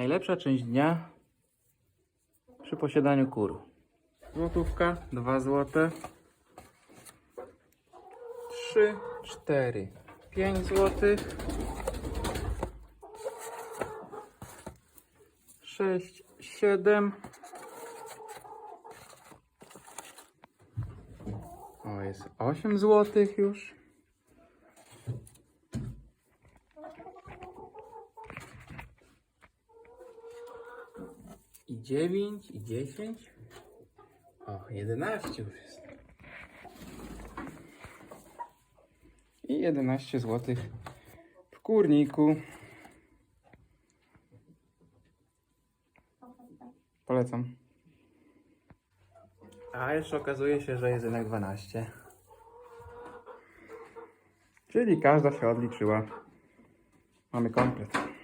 Najlepsza część dnia przy posiadaniu kur. Złotówka, 2 złote. 3, 4, 5 złotych. 6, 7. O, jest 8 złotych już. I 9, i 10. O, 11 już jest. I 11 złotych w kurniku. Polecam. A jeszcze okazuje się, że jest jednak 12. Czyli każda się odliczyła. Mamy komplet.